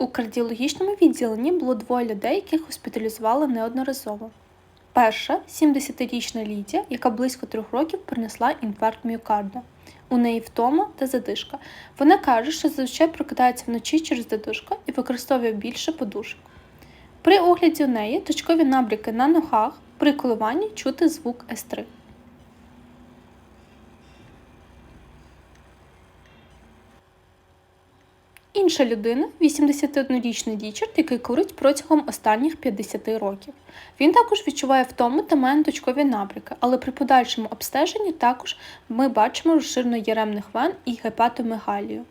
У кардіологічному відділенні було двоє людей, яких госпіталізували неодноразово. Перша 70-річна Лідія, яка близько трьох років перенесла інфаркт міокарда. У неї втома та задишка. Вона каже, що зазвичай прокидається вночі через задишку і використовує більше подушок. При огляді у неї точкові набряки на ногах, при коливанні чути звук С3. Інша людина 81-річний Річард, який курить протягом останніх 50 років. Він також відчуває втому та має точкові набряки, але при подальшому обстеженні також ми бачимо розширено яремних вен і гепатомегалію.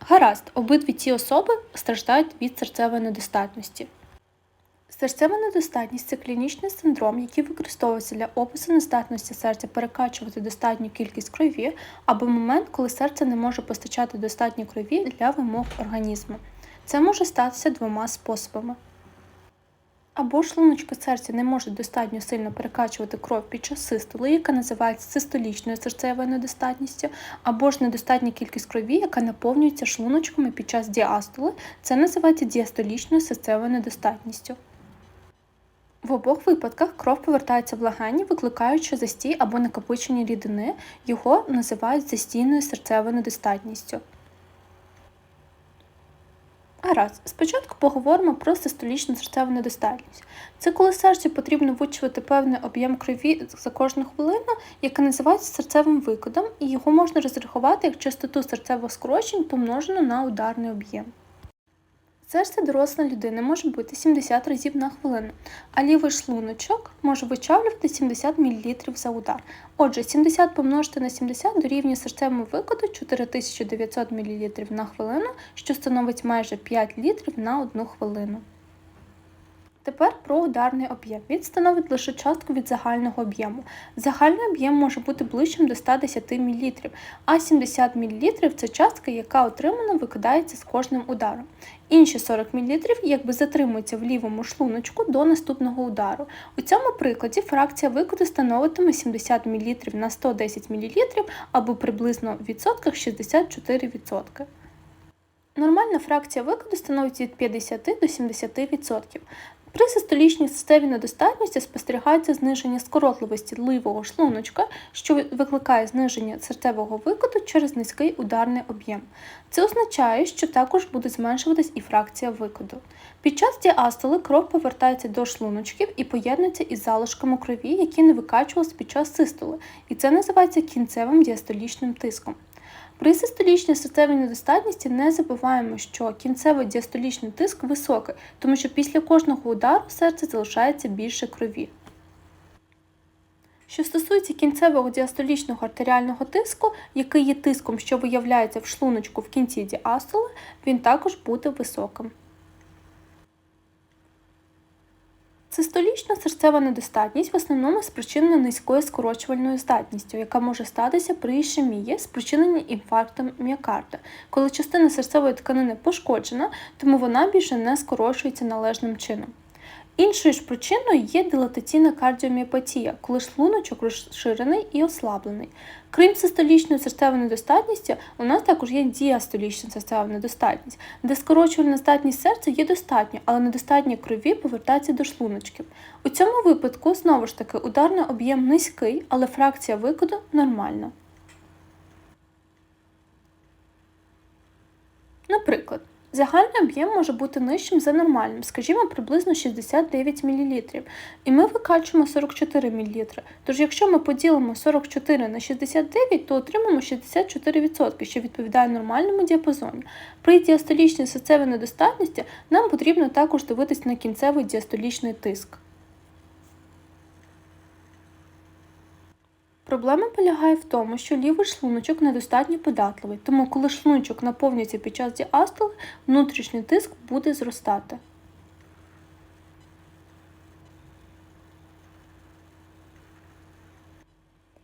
Гаразд, обидві ці особи страждають від серцевої недостатності. Серцева недостатність це клінічний синдром, який використовується для опису нездатності серця перекачувати достатню кількість крові або момент, коли серце не може постачати достатньо крові для вимог організму. Це може статися двома способами. Або шлуночка серця не може достатньо сильно перекачувати кров під час систоли, яка називається систолічною серцевою недостатністю, або ж недостатня кількість крові, яка наповнюється шлуночками під час діастоли, це називається діастолічною серцевою недостатністю. В обох випадках кров повертається в легені, викликаючи застій або накопичення рідини, його називають застійною серцевою недостатністю. Гаразд, спочатку поговоримо про систолічну серцеву недостатність. Це коли серцю потрібно вичувати певний об'єм крові за кожну хвилину, яка називається серцевим викидом, і його можна розрахувати як частоту серцевих скорочень помножену на ударний об'єм. Серце доросла людини може бути 70 разів на хвилину, а лівий шлуночок може вичавлювати 70 мл за удар. Отже, 70 помножити на 70 дорівнює серцевому викиду 4900 мл на хвилину, що становить майже 5 літрів на одну хвилину. Тепер про ударний об'єм. Він становить лише частку від загального об'єму. Загальний об'єм може бути ближчим до 110 мл, а 70 мл це частка, яка отримана викидається з кожним ударом. Інші 40 мл якби затримуються в лівому шлуночку до наступного удару. У цьому прикладі фракція викиду становитиме 70 мл на 110 мл або приблизно в відсотках 64%. Нормальна фракція викиду становить від 50 до 70%. При систолічній системі недостатності спостерігається зниження скоротливості лівого шлуночка, що викликає зниження серцевого викиду через низький ударний об'єм. Це означає, що також буде зменшуватись і фракція викиду. Під час діастоли кров повертається до шлуночків і поєднується із залишками крові, які не викачувалися під час систоли, і це називається кінцевим діастолічним тиском. При систолічній серцевій недостатності не забуваємо, що кінцевий діастолічний тиск високий, тому що після кожного удару серце залишається більше крові. Що стосується кінцевого діастолічного артеріального тиску, який є тиском, що виявляється в шлуночку в кінці діастоли, він також буде високим. Систолічна серцева недостатність в основному спричинена низькою скорочувальною здатністю, яка може статися при ішемії, спричиненій інфарктом міокарда, коли частина серцевої тканини пошкоджена, тому вона більше не скорочується належним чином. Іншою ж причиною є дилатаційна кардіоміопатія, коли шлуночок розширений і ослаблений. Крім систолічної серцевої недостатності, у нас також є діастолічна серцева недостатність, де скорочувальна здатність серця є достатньо, але недостатньо крові повертається до шлуночків. У цьому випадку, знову ж таки, ударний об'єм низький, але фракція викиду нормальна. Наприклад, Загальний об'єм може бути нижчим за нормальним, скажімо, приблизно 69 мл, і ми викачуємо 44 мл. Тож, якщо ми поділимо 44 на 69, то отримаємо 64%, що відповідає нормальному діапазону. При діастолічній серцевій недостатності нам потрібно також дивитися на кінцевий діастолічний тиск. Проблема полягає в тому, що лівий шлуночок недостатньо податливий, тому коли шлуночок наповнюється під час діастоли, внутрішній тиск буде зростати.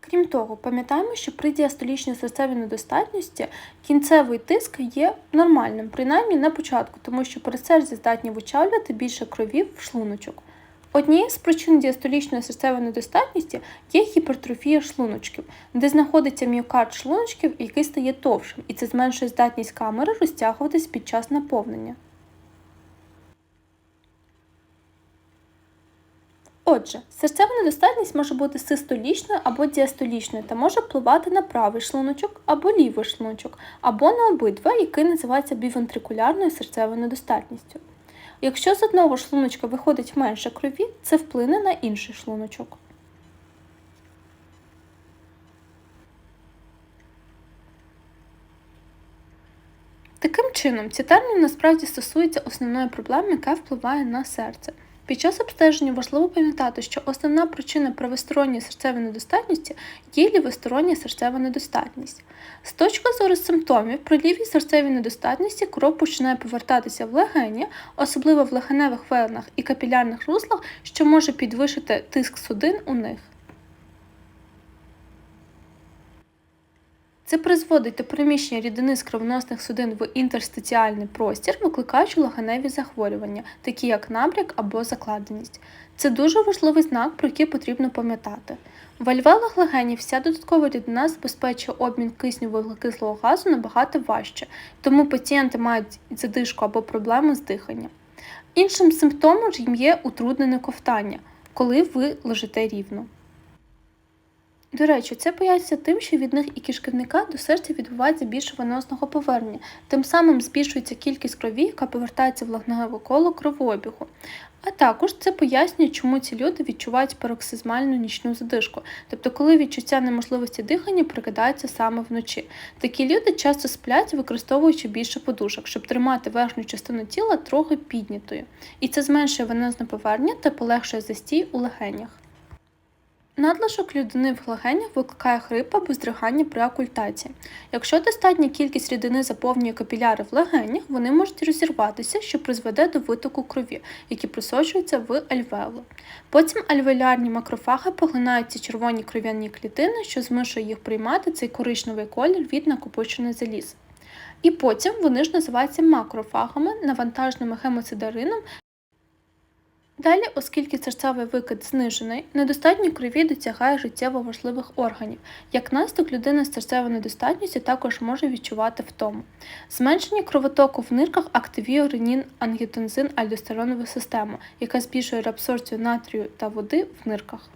Крім того, пам'ятаємо, що при діастолічній серцевій недостатності кінцевий тиск є нормальним, принаймні на початку, тому що пересердя здатні вичавлювати більше крові в шлуночок. Однією з причин діастолічної серцевої недостатності є гіпертрофія шлуночків, де знаходиться міокард шлуночків, який стає товшим, і це зменшує здатність камери розтягуватись під час наповнення. Отже, серцева недостатність може бути систолічною або діастолічною та може впливати на правий шлуночок або лівий шлуночок, або на обидва, які називаються бівентрикулярною серцевою недостатністю. Якщо з одного шлуночка виходить менше крові, це вплине на інший шлуночок. Таким чином, ці терміни насправді стосуються основної проблеми, яка впливає на серце. Під час обстеження важливо пам'ятати, що основна причина правосторонньої серцевої недостатності є лівостороння серцева недостатність. З точки зору симптомів при лівій серцевій недостатності кров починає повертатися в легені, особливо в легеневих венах і капілярних руслах, що може підвищити тиск судин у них. Це призводить до переміщення рідини з кровоносних судин в інтерстиціальний простір, викликаючи легеневі захворювання, такі як набряк або закладеність. Це дуже важливий знак, про який потрібно пам'ятати. В альвеолах легенів вся додаткова рідина забезпечує обмін кисню вуглекислого газу набагато важче, тому пацієнти мають задишку або проблеми з диханням. Іншим симптомом ж їм є утруднене ковтання, коли ви лежите рівно. До речі, це пояснюється тим, що від них і кишківника до серця відбувається більше венозного повернення, тим самим збільшується кількість крові, яка повертається в легневе коло кровообігу. А також це пояснює, чому ці люди відчувають пароксизмальну нічну задишку, тобто коли відчуття неможливості дихання прокидається саме вночі. Такі люди часто сплять, використовуючи більше подушок, щоб тримати верхню частину тіла трохи піднятою. І це зменшує венозне повернення та полегшує застій у легенях. Надлишок людини в легенях викликає хрип або здригання при окультації. Якщо достатня кількість рідини заповнює капіляри в легенях, вони можуть розірватися, що призведе до витоку крові, які просочуються в альвеоли. Потім альвеолярні макрофаги поглинають ці червоні кров'яні клітини, що змушує їх приймати цей коричневий колір від накопиченої заліз. І потім вони ж називаються макрофагами, навантаженими хемоцидерином, Далі, оскільки серцевий викид знижений, недостатньо крові досягає життєво важливих органів. Як наслідок людина з серцевою недостатністю також може відчувати втому. Зменшення кровотоку в нирках активіє ренін ангітензин альдостеронову систему, яка збільшує реабсорбцію натрію та води в нирках.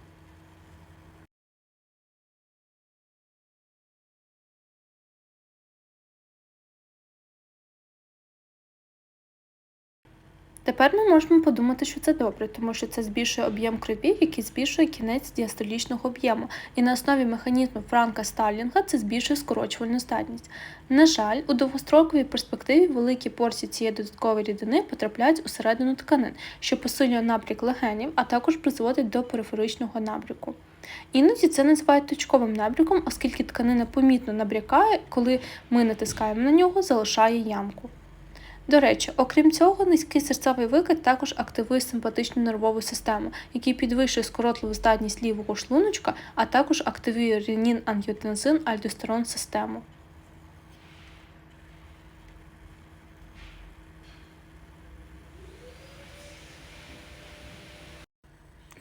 Тепер ми можемо подумати, що це добре, тому що це збільшує об'єм крові, який збільшує кінець діастолічного об'єму, і на основі механізму Франка Сталінга це збільшує скорочувальну здатність. На жаль, у довгостроковій перспективі великі порції цієї додаткової рідини потрапляють усередину тканин, що посилює набряк легенів, а також призводить до периферичного набряку. Іноді це називають точковим набряком, оскільки тканина помітно набрякає, коли ми натискаємо на нього, залишає ямку. До речі, окрім цього, низький серцевий викид також активує симпатичну нервову систему, який підвищує скоротливу здатність лівого шлуночка, а також активує ренін ангіотензин альдостерон систему.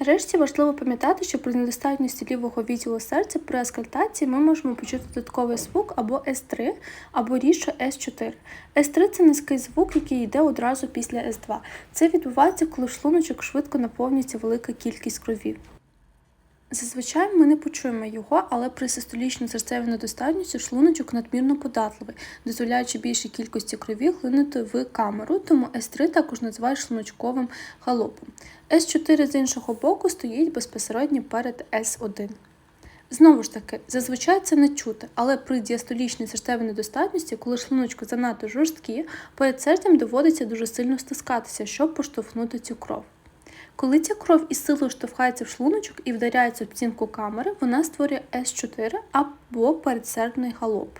Нарешті важливо пам'ятати, що при недостатності лівого відділу серця при аскальтації ми можемо почути додатковий звук або С3, або рідше С4. С3 це низький звук, який йде одразу після С2. Це відбувається, коли шлуночок швидко наповнюється велика кількість крові. Зазвичай ми не почуємо його, але при систолічній серцевій недостатності шлуночок надмірно податливий, дозволяючи більшій кількості крові глинути в камеру, тому С3 також називають шлуночковим халопом. С4 з іншого боку стоїть безпосередньо перед С1. Знову ж таки, зазвичай це не чути, але при діастолічній серцевій недостатності, коли шлуночки занадто жорсткі, перед серцем доводиться дуже сильно стискатися, щоб поштовхнути цю кров. Коли ця кров із силою штовхається в шлуночок і вдаряється в стінку камери, вона створює С4 або передсердний галоп.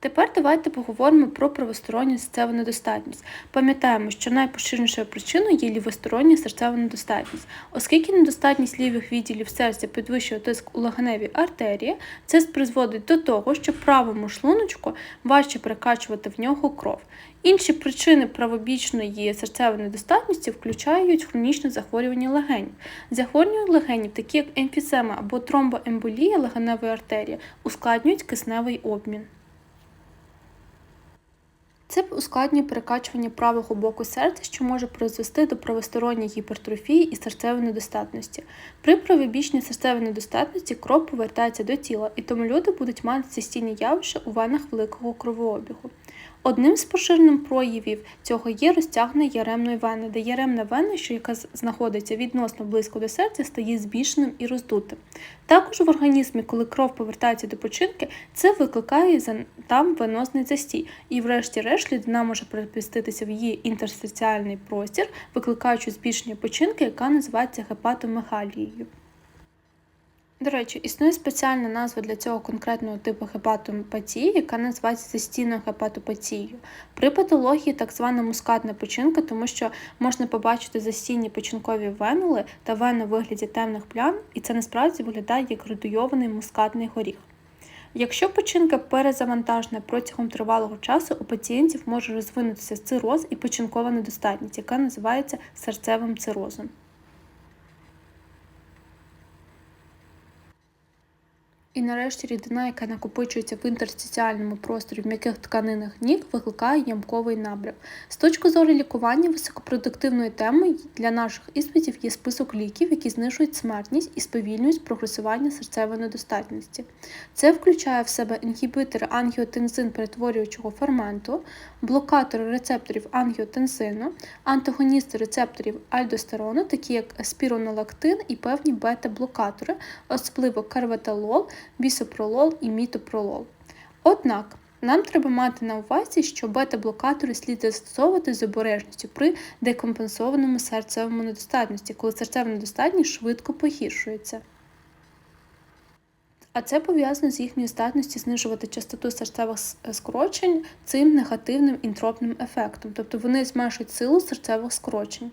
Тепер давайте поговоримо про правосторонню серцеву недостатність. Пам'ятаємо, що найпоширенішою причиною є лівостороння серцева недостатність. Оскільки недостатність лівих відділів серця підвищує тиск у легеневій артерії, це призводить до того, що правому шлуночку важче перекачувати в нього кров. Інші причини правобічної серцевої недостатності включають хронічне захворювання легенів. Захворювання легенів, такі як емфізема або тромбоемболія легеневої артерії, ускладнюють кисневий обмін. Це ускладнює перекачування правого боку серця, що може призвести до правосторонньої гіпертрофії і серцевої недостатності. При правобічній серцевій недостатності кров повертається до тіла, і тому люди будуть мати цистійні явища у ванах великого кровообігу. Одним з поширених проявів цього є розтягнення яремної вени, де яремна вена, що яка знаходиться відносно близько до серця, стає збільшеним і роздутим. Також в організмі, коли кров повертається до починки, це викликає там венозний застій, і, врешті-решт, людина може переміститися в її інтерстиціальний простір, викликаючи збільшення починки, яка називається гепатомегалією. До речі, існує спеціальна назва для цього конкретного типу гепатопатії, яка називається застійною гепатопатією. При патології так звана мускатна печінка, тому що можна побачити застійні печінкові венули та вени у вигляді темних плям, і це насправді виглядає як градуйований мускатний горіх. Якщо печінка перезавантажена протягом тривалого часу, у пацієнтів може розвинутися цироз і печінкова недостатність, яка називається серцевим цирозом. І нарешті рідина, яка накопичується в інтерстиціальному просторі в м'яких тканинах ніг, викликає ямковий набряк. З точки зору лікування високопродуктивною темою для наших іспитів є список ліків, які знижують смертність і сповільнюють прогресування серцевої недостатності. Це включає в себе інгібітори ангіотензин перетворюючого ферменту, блокатори рецепторів ангіотензину, антагоністи рецепторів альдостерону, такі як спіронолактин і певні бета-блокатори, особливо карветалол бісопролол і мітопролол. Однак, нам треба мати на увазі, що бета-блокатори слід застосовувати з обережністю при декомпенсованому серцевому недостатності, коли серцева недостатність швидко погіршується. А це пов'язано з їхньою здатністю знижувати частоту серцевих скорочень цим негативним інтропним ефектом, тобто вони зменшують силу серцевих скорочень.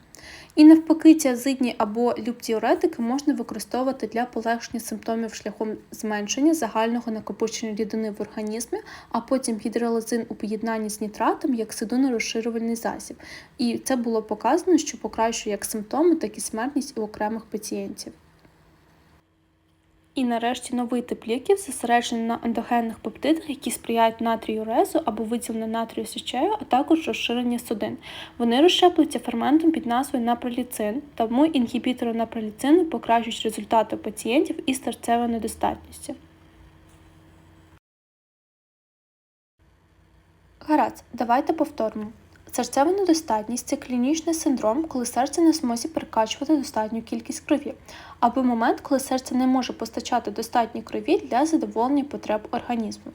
І навпаки, тіазидні або люптіоретики можна використовувати для полегшення симптомів шляхом зменшення загального накопичення рідини в організмі, а потім гідролазин у поєднанні з нітратом як сидунорозширювальний засіб. І це було показано, що покращує як симптоми, так і смертність у окремих пацієнтів. І нарешті новий тип ліків зосереджений на ендогенних пептидах, які сприяють натрію резу або виділенню натрію сечею, а також розширення судин. Вони розщеплюються ферментом під назвою напроліцин, тому інгібітори напроліцину покращують результати пацієнтів із серцевою недостатністю. Гаразд, давайте повторимо. Серцева недостатність це клінічний синдром, коли серце не змозі перекачувати достатню кількість крові, або момент, коли серце не може постачати достатньо крові для задоволення потреб організму.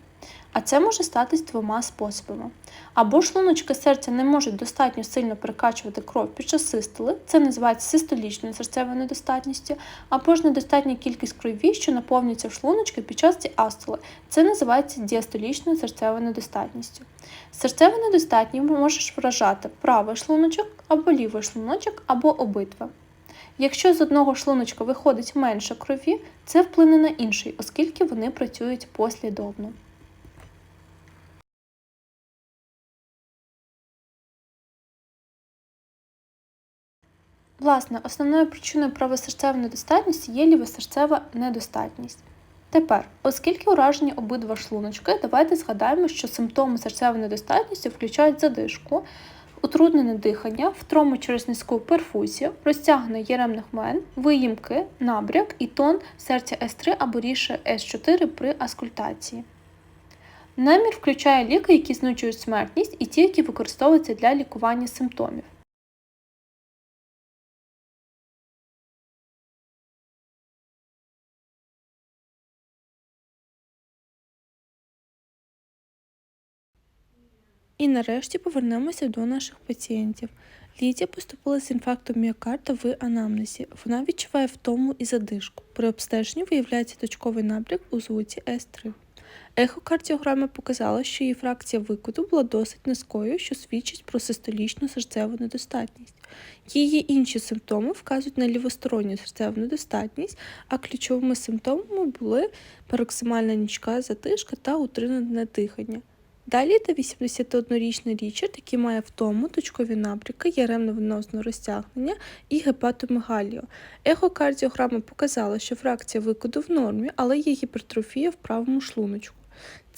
А це може статись двома способами. Або шлуночки серця не можуть достатньо сильно перекачувати кров під час систоли, це називається систолічною серцевою недостатністю, або ж недостатня кількість крові, що наповнюється в шлуночки під час діастоли, це називається діастолічною серцевою недостатністю. Серцева недостатність можеш вражати правий шлуночок або лівий шлуночок, або обидва. Якщо з одного шлуночка виходить менше крові, це вплине на інший, оскільки вони працюють послідовно. Власне, основною причиною правосерцевої недостатності є лівосерцева недостатність. Тепер, оскільки уражені обидва шлуночки, давайте згадаємо, що симптоми серцевої недостатності включають задишку, утруднене дихання, втрому через низьку перфузію, розтягнення єремних мен, виїмки, набряк і тон серця С3 або ріше С4 при аскультації. Намір включає ліки, які знижують смертність, і ті, які використовуються для лікування симптомів. І нарешті повернемося до наших пацієнтів. Лідія поступила з інфарктом міокарда в анамнезі. Вона відчуває втому і задишку. При обстеженні виявляється точковий набряк у звуці С3. Ехокардіограма показала, що її фракція викиду була досить низькою, що свідчить про систолічну серцеву недостатність. Її інші симптоми вказують на лівосторонню серцеву недостатність, а ключовими симптомами були пароксимальна нічка, затишка та утримане дихання. Далі та 81-річний Річард, який має втому, точкові напряки, яремно-венозне розтягнення і гепатомегалію. Ехокардіограма показала, що фракція викиду в нормі, але є гіпертрофія в правому шлуночку.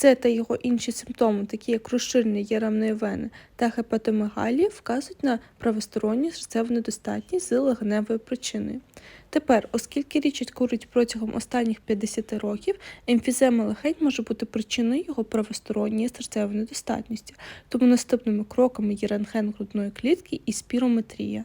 Це та його інші симптоми, такі як розширення єремної вени та гепатомегалії, вказують на правосторонню серцеву недостатність з легеневою причиною. Тепер, оскільки річить курить протягом останніх 50 років, емфізема легень може бути причиною його правосторонньої серцевої недостатності, тому наступними кроками є рентген грудної клітки і спірометрія.